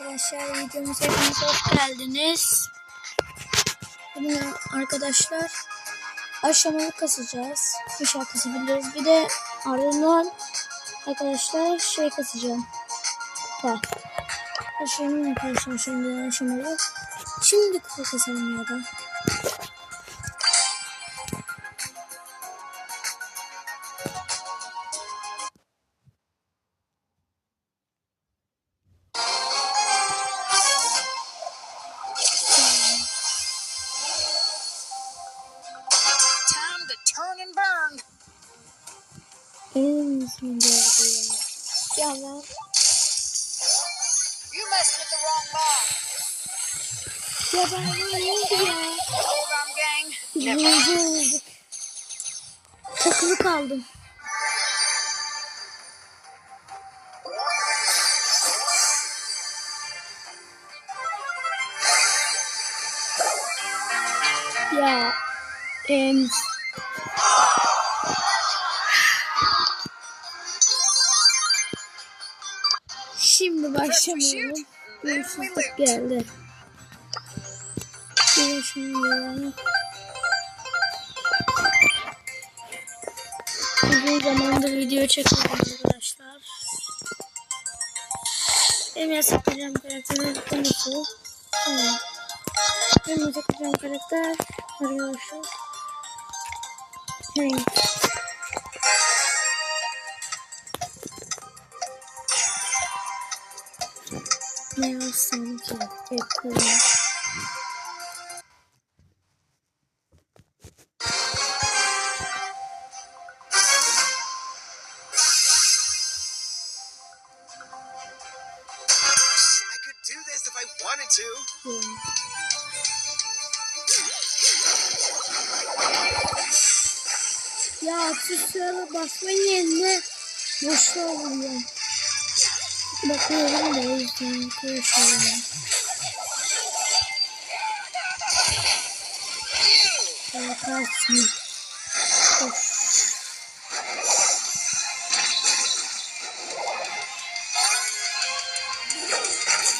Arkadaşlar videomuza hepiniz hoş geldiniz. Bugün arkadaşlar aşamalı kasacağız. İnşaat kasabiliriz. Bir de ardından arkadaşlar şey kasacağım. Kupa. Aşamalı arkadaşlar şimdi aşamalı. Şimdi kupa kasalım ya da. You messed with the wrong bomb. Ya ben ne oldu ya? Hold on, gang. Never. Takılı kaldım. Ya em, Başlamayalım. Hırsızlık geldi. Şunu Uzun zamandır video çekmedim arkadaşlar. Benim yasaklayacağım karakterin konusu. Tamam. Benim yasaklayacağım karakter arkadaşlar. Hank. Ne yazsam ki? To. Ya aksesuara basmayın yerine boşluğa vuruyorum. Bakıyorum da o yüzden arkadaşlar. Bakarsın. Of.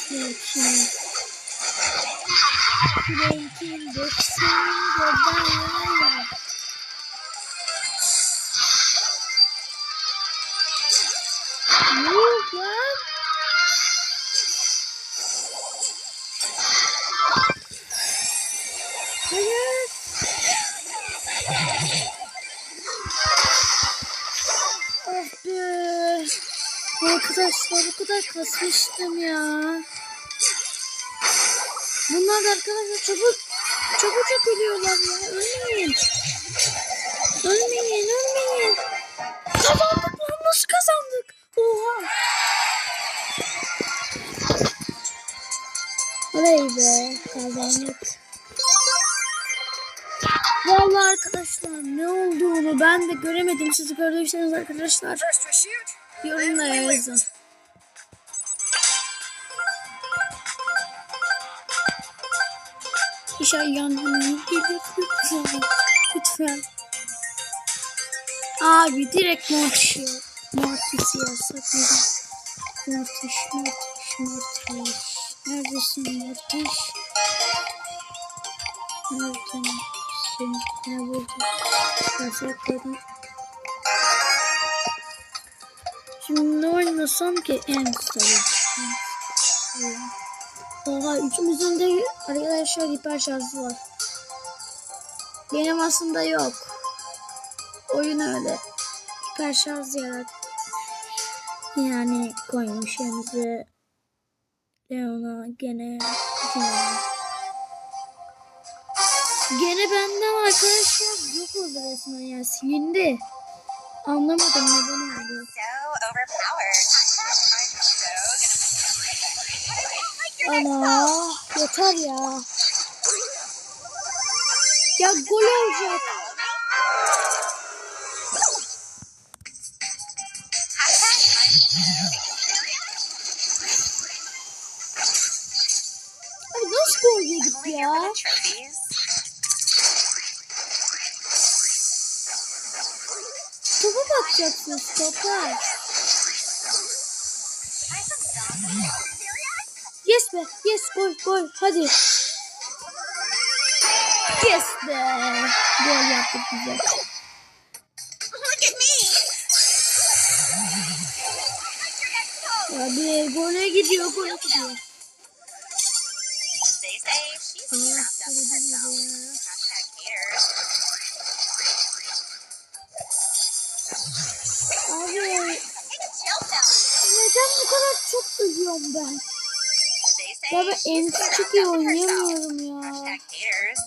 Peki. Renkin doksanın göbeği. Yuh Arkadaşlar bu kadar kasmıştım ya. Bunlar da arkadaşlar çabuk çabucak ölüyorlar ya. Ölmeyin. Ölmeyin, ölmeyin. Kazandık lan nasıl kazandık? Oha. Oley be kazandık. Vallahi arkadaşlar ne olduğunu ben de göremedim. Siz gördüyseniz arkadaşlar. Yorumlara yazın. İnşallah yanına gelir lütfen. Lütfen. Abi direkt Mortis ya. Mortis'i yazsak mıydı? Mortis, Mortis, Mortis. Neredesin Mortis? Neredesin? Ne burada? Yasakladım. Şimdi ne oynasam ki en sayı. Oha üçümüzün de arkadaşlar hiper şarjı var. Benim aslında yok. Oyun öyle. Hiper şarj yarat. Yani koymuş yanımıza. Leona gene gene. Gene benden arkadaşlar yok oldu resmen ya silindi. Anlamadım neden oldu. Ana yeter ya. Ya gol olacak. Abi nasıl gol yedik ya? Bakacaksınız topa. Serious? Ya Yes be. Yes gol gol. Hadi. Yes be. Gol yaptık me. Abi gole gidiyor gole gidiyor. Allah korudu bizi ya. Pill. neden bu kadar çok ölüyorum ben? En wrapped çok iyi oynayamıyorum ya. Hashtag haters.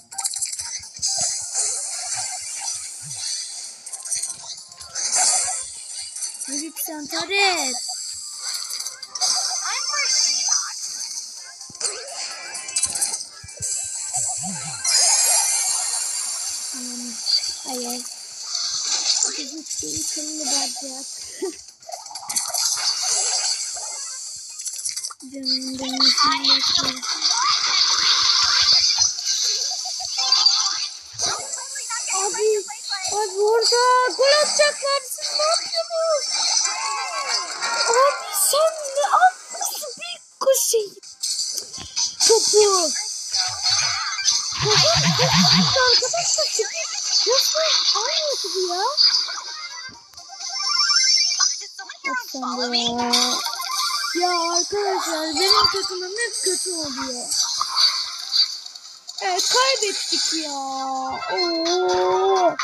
Hadi sen taret. I'm for Seahawks. Hmm, Hayır. Bizim şeyi bacak. Canım benim için arkadaşlar benim takımım hep kötü oluyor. Evet kaybettik ya. Oo.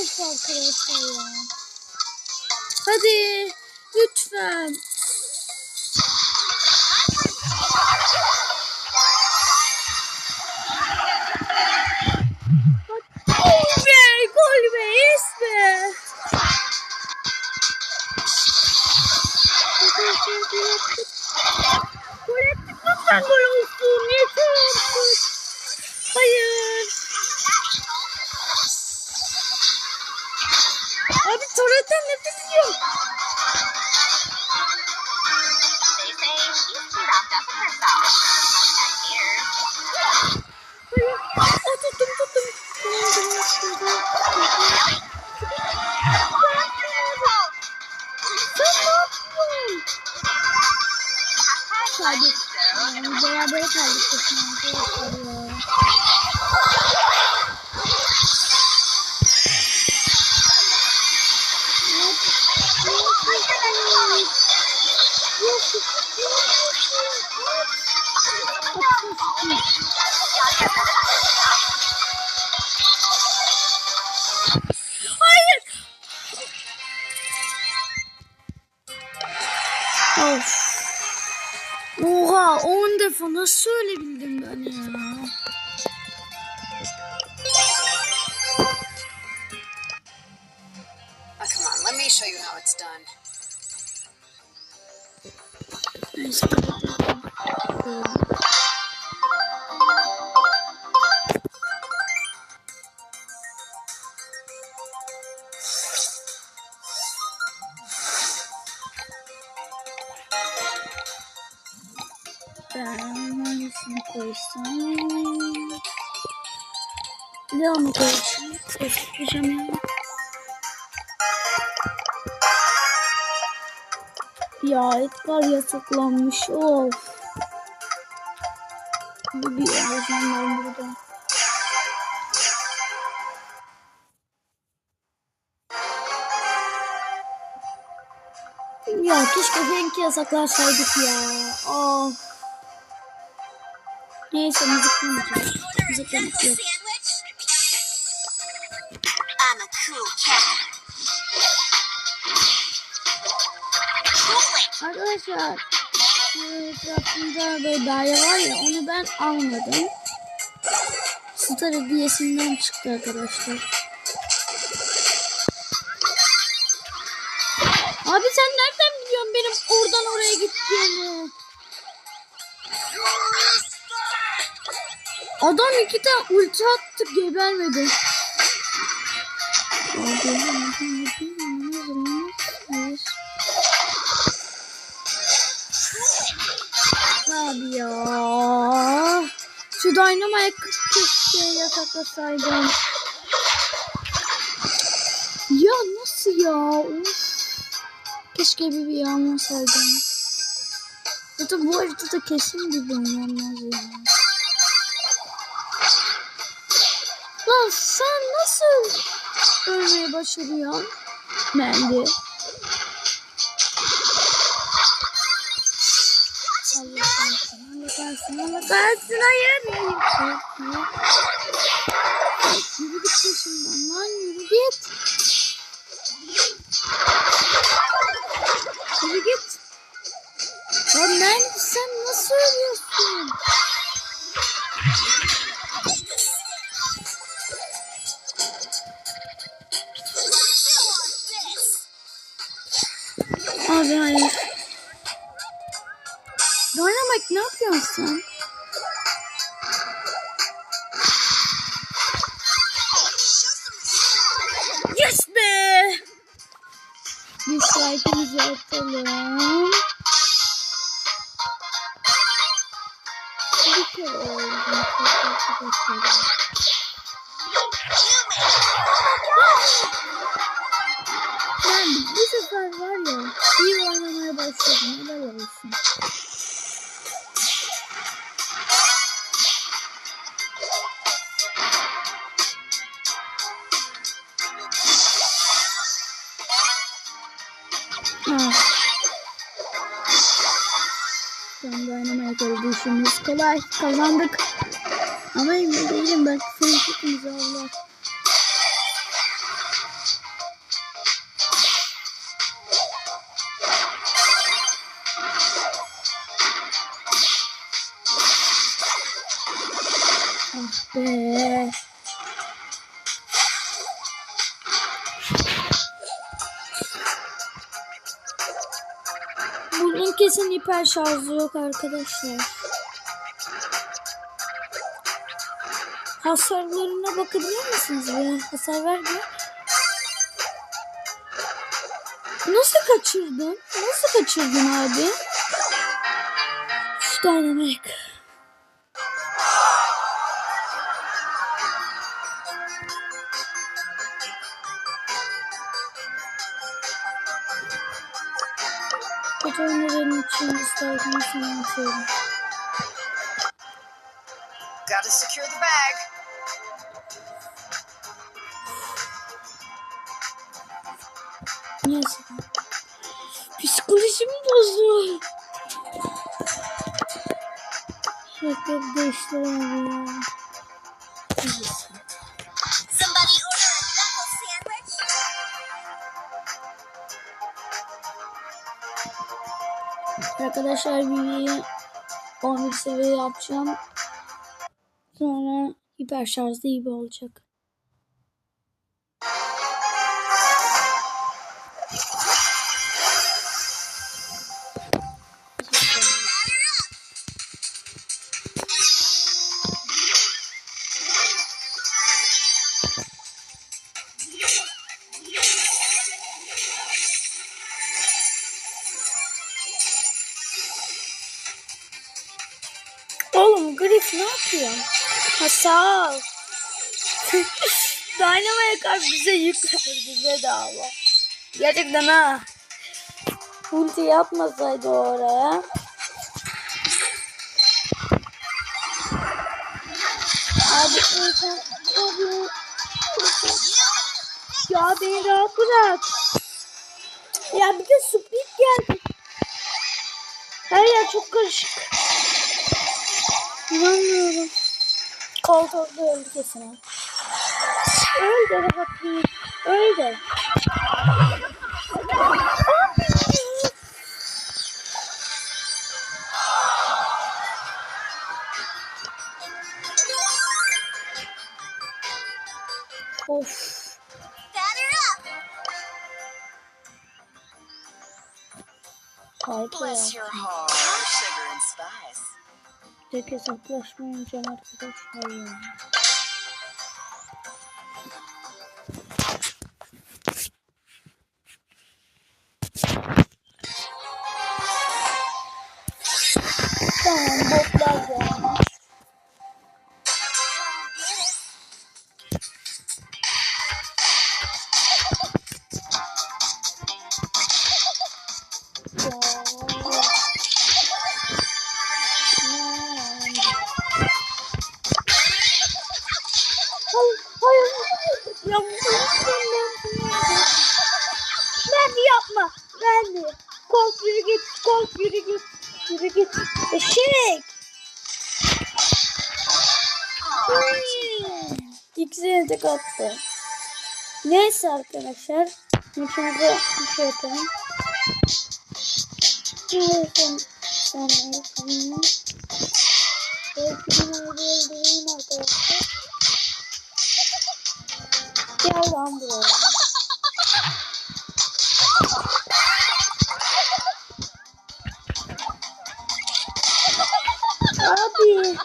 Of arkadaşlar ya. Hadi lütfen. Herself. Hashtag haters. Hayır. Aa, tuttum tuttum. Hayır. Of. Oha 10 defa nasıl ölebildim ben ya? Show you how it's done. Neyse. Leon'u koysam. Koyacağım ya. Ya Edgar yasaklanmış. Of. Bu bir alacağım ben burada. Ya keşke Frank'i yasaklarsaydık ya. Of. Neyse müzik dinleyeceğiz. Müzik dinleyeceğiz. Arkadaşlar etrafında böyle daire var ya onu ben almadım. Star hediyesinden çıktı arkadaşlar. Abi sen nereden biliyorsun benim oradan oraya gideceğimi? Adam iki tane ulti attı gebermedi. Abi, ya. Şu Dynamite keşke yasaklasaydım. Ya nasıl ya? Of. Keşke bir bir almasaydım. Zaten bu haritada kesin bir oynanmaz ya. Lan sen nasıl ölmeye başarıyorsun? Mendi. Allah kahretsin, Allah kahretsin, hayır. Yürü git peşimden lan, yürü git. Yürü git. Lan Mendi sen nasıl ölüyorsun? Abi hayır. Dynamite ne yapıyorsun? Yes be! Bir saatimizi atalım. Başladım. Helal olsun. Tam Dynamite oldu işimiz kolay. Kazandık. Ama emin değilim belki son Allah. Be. Bunun kesin hiper şarjı yok arkadaşlar. Hasarlarına bakabilir misiniz? Bir hasar verdi. Nasıl kaçırdın? Nasıl kaçırdın abi? Şu Dynamic. İçin isterken sana atıyorum. Gotta secure the bag. Neyse. Psikolojim bozdu. Sürekli değiştir abi ya. Arkadaşlar bir 11 seviye yapacağım. Sonra hiper şarjda iyi olacak. Karşı bize yük verdi bedava. Gerçekten ha. Ulti yapmasaydı oraya. Abi abi. Ya beni rahat bırak. Ya bir de split geldi. Her yer çok karışık. İnanmıyorum. Koltukta öldü kesin. Öldü rahat değil. Öldü. Of. Batter up! Harika Bless ya. your heart. No sugar and spice. Tek hesaplaşmayacağım arkadaşlar ya. Yürü git. Kork yürü git. Yürü git. Eşek. Hmm. İkisini tek attı. Neyse arkadaşlar. Maçımıza bir şey yapalım. Sen. Belki bir orada öldüreyim arkadaşlar. Gel lan buraya. Hayır,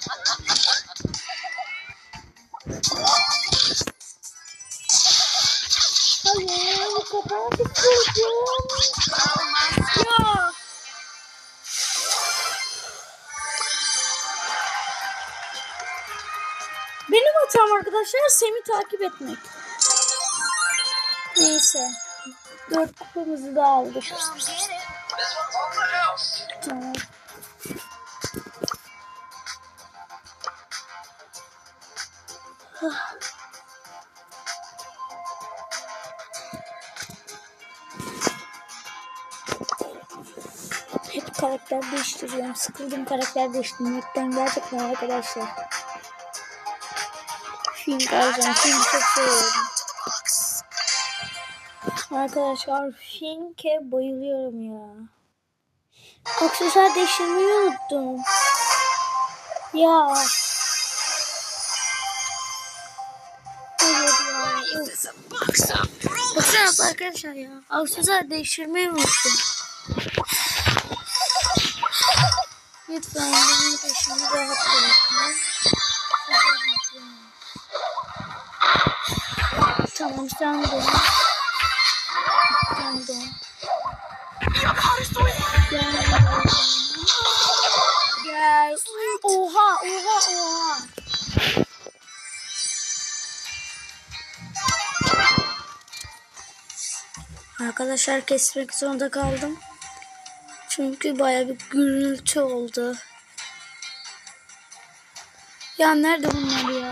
kapağı tutuldu. Ya. Benim hatam arkadaşlar Sem'i takip etmek. Neyse. Dört kupamızı da aldık. Come karakter değiştiriyorum. Sıkıldım karakter değiştirmekten gerçekten arkadaşlar. Fink alacağım. Fink'i çok seviyorum. Arkadaşlar Fink'e bayılıyorum ya. Aksesuar değiştirmeyi unuttum. Ya. Hayır ya. Of. It's a box of Baksanıza arkadaşlar ya. Aksesuar değiştirmeyi unuttum. Lütfen benim peşimi rahat bırakın. Tamam sen de. Sen de. Gel. Gel. Oha oha oha. Arkadaşlar kesmek zorunda kaldım. Çünkü baya bir gürültü oldu. Ya nerede bunlar ya?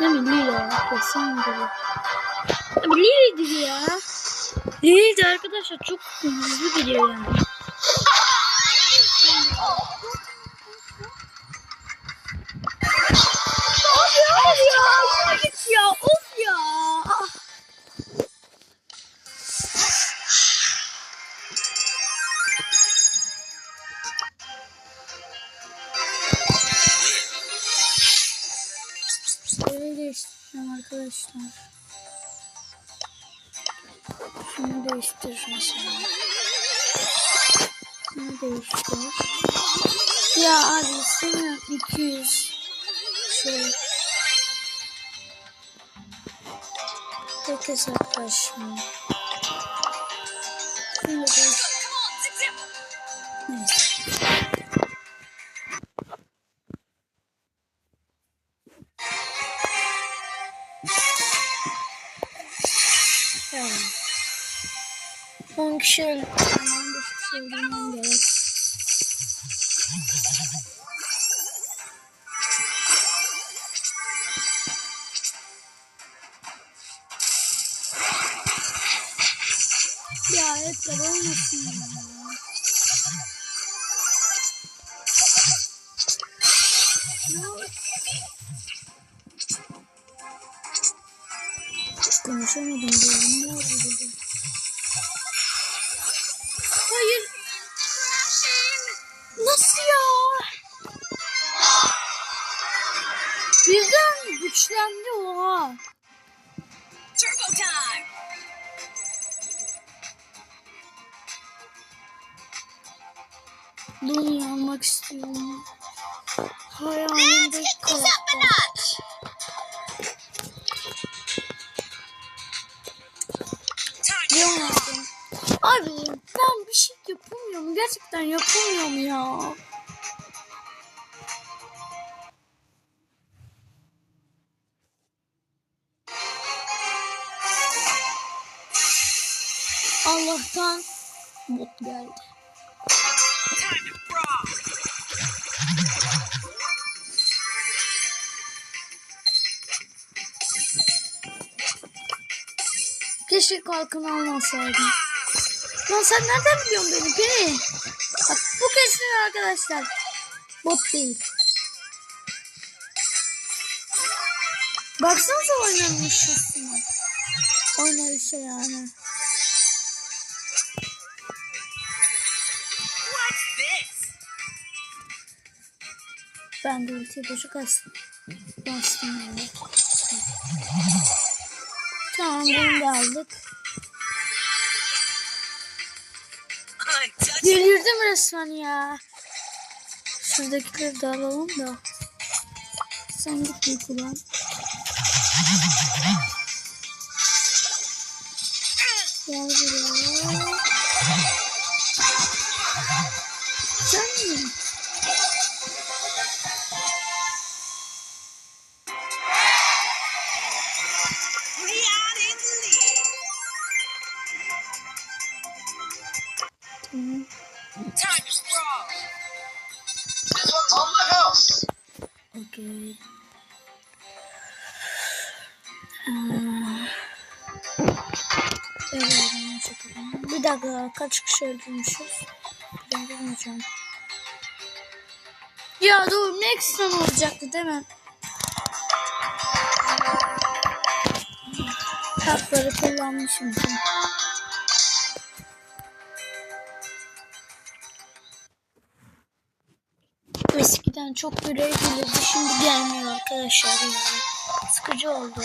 Değil mi Lili? Kesin Lili. Abi Lili'dir ya. Lili de arkadaşlar çok hızlı gidiyor yani. şey. Tek hesaplaşma. Neyse. Tamam. 10 kişi öldü. Tamam, 5 kişi öldürmem Konuşamadım diyorum. Ne oldu Yapamıyorum ya. Allah'tan bot geldi. Keşke kalkın almasaydım. Lan sen nereden biliyorsun beni Peri? Bu kesin arkadaşlar. Bot değil. Baksanıza oynamış üstüne. Oynayışa yani. Ben de ultiyi boşa. Bastım yani. Tamam bunu da aldık. Delirdim resmen ya. Şuradakileri de alalım da. Sen git bir kullan. Gel buraya. Çekelim. Bir dakika kaç kişi öldürmüşüz? Ben bilmeyeceğim. Ya dur next time olacaktı değil mi? Kartları kullanmışım. çünkü. Eskiden çok görev gelirdi. Şimdi gelmiyor arkadaşlar yani. Sıkıcı oldu.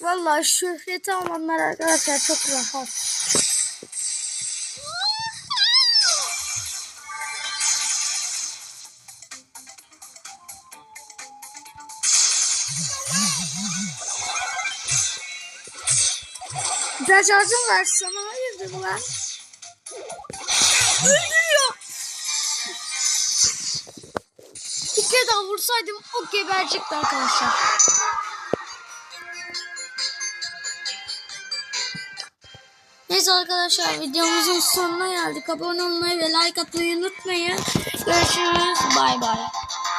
Vallahi şöhreti alanlar arkadaşlar çok rahat. Güzel şarjım var sana hayırdır lan? Öldürüyor. Bir kere daha vursaydım o geberecekti arkadaşlar. Neyse arkadaşlar videomuzun sonuna geldik. Abone olmayı ve like atmayı unutmayın. Görüşürüz. Bay bay.